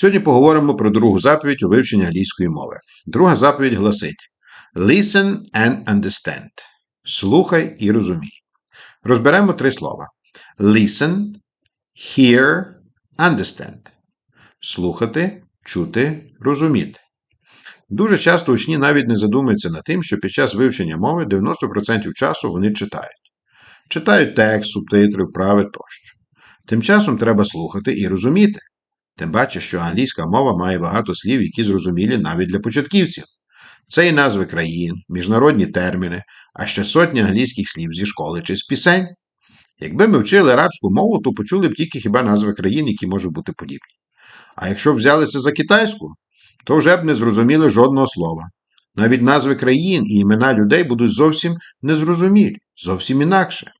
Сьогодні поговоримо про другу заповідь у вивченні англійської мови. Друга заповідь гласить: Listen and understand. Слухай і розумій. Розберемо три слова: Listen, hear, understand. Слухати, чути, розуміти. Дуже часто учні навіть не задумуються над тим, що під час вивчення мови 90% часу вони читають. Читають текст, субтитри, вправи тощо. Тим часом треба слухати і розуміти. Тим паче, що англійська мова має багато слів, які зрозумілі навіть для початківців. Це і назви країн, міжнародні терміни, а ще сотні англійських слів зі школи чи з пісень. Якби ми вчили арабську мову, то почули б тільки хіба назви країн, які можуть бути подібні. А якщо б взялися за китайську, то вже б не зрозуміли жодного слова. Навіть назви країн і імена людей будуть зовсім незрозумілі, зовсім інакше.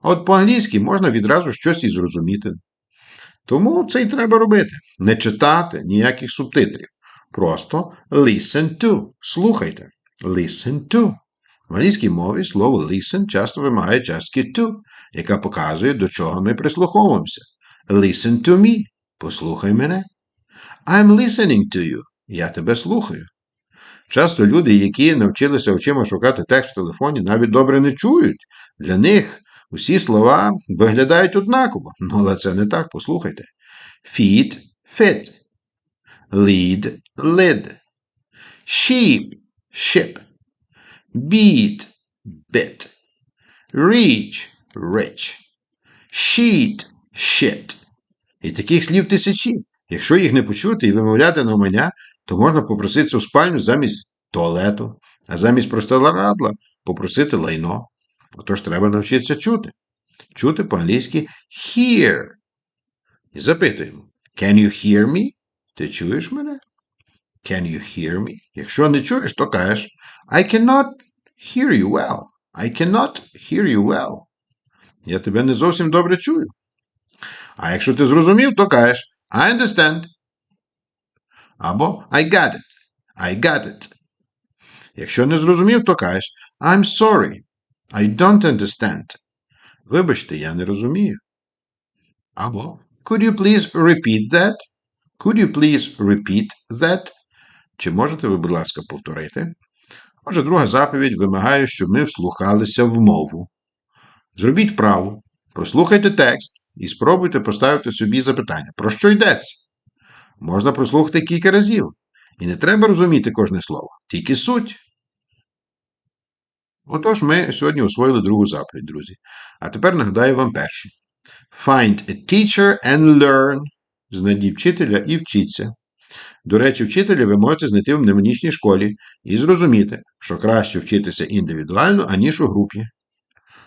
А от по-англійськи можна відразу щось і зрозуміти. Тому це й треба робити. Не читати ніяких субтитрів. Просто listen to. Слухайте. Listen to. В англійській мові слово listen часто вимагає частки to, яка показує, до чого ми прислуховуємося. Listen to me. Послухай мене. I'm listening to you. Я тебе слухаю. Часто люди, які навчилися очима шукати текст в телефоні, навіть добре не чують. Для них усі слова виглядають однаково. Ну, але це не так, послухайте. Feet fit. Lead lid. Sheep ship. Beat bit. Reach rich. Sheet shit. І таких слів тисячі. Якщо їх не почути і вимовляти на мене, то можна попроситися у спальню замість туалету, а замість простирадло попросити лайно. Отож треба навчитися чути. Чути по-англійськи hear. І запитуємо: Can you hear me? Ти чуєш мене? Can you hear me? Якщо не чуєш, то кажеш I cannot hear you well. I cannot hear you well. Я тебе не зовсім добре чую. А якщо ти зрозумів, то кажеш I understand. Або I got it. I got it. Якщо не зрозумів, то кажеш I'm sorry. I don't understand. Вибачте, я не розумію. Або Could you please repeat that? Could you please repeat that? Чи можете ви, будь ласка, повторити? Отже, друга заповідь вимагає, щоб ми вслухалися в мову. Зробіть вправу, прослухайте текст і спробуйте поставити собі запитання, про що йдеться. Можна прослухати кілька разів. І не треба розуміти кожне слово, тільки суть. Отож, ми сьогодні освоїли другу заповідь, друзі. А тепер нагадаю вам першу. Find a teacher and learn. Знайдіть вчителя і вчіться. До речі, вчителя ви можете знайти в мнемонічній школі і зрозуміти, що краще вчитися індивідуально, аніж у групі.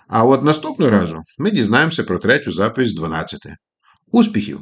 А от наступного разу ми дізнаємося про третю заповідь з 12. Успіхів!